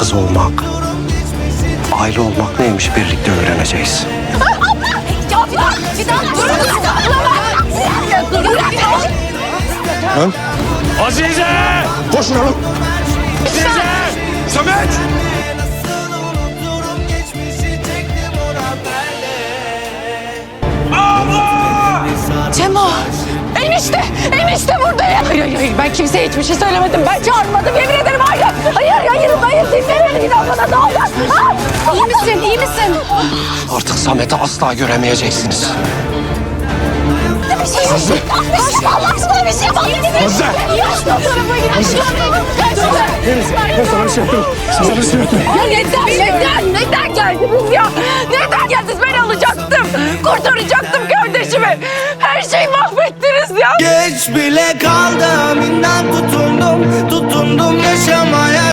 kız olmak, aile olmak neymiş birlikte öğreneceğiz. Ya durun. Lan Azize! koşun oğlum. Azize! Samet! Cemo. Enişte, enişte burada ya. Hayır, hayır, hayır. Ben kimseye hiçbir şey söylemedim. Ben çağırmadım. Misin? Artık Samet'i asla göremeyeceksiniz. Bir şey yok. Başka Allah aşkına bir şey yapalım. Hazır. Yaş fotoğrafa gidelim. Ben sana bir şey yaptım. Sana bir şey yaptım. Ya neden, neden, neden geldiniz ya? Neden geldiniz? Ben alacaktım. Kurtaracaktım kardeşimi. Her şeyi mahvettiniz ya. Geç bile kaldım inan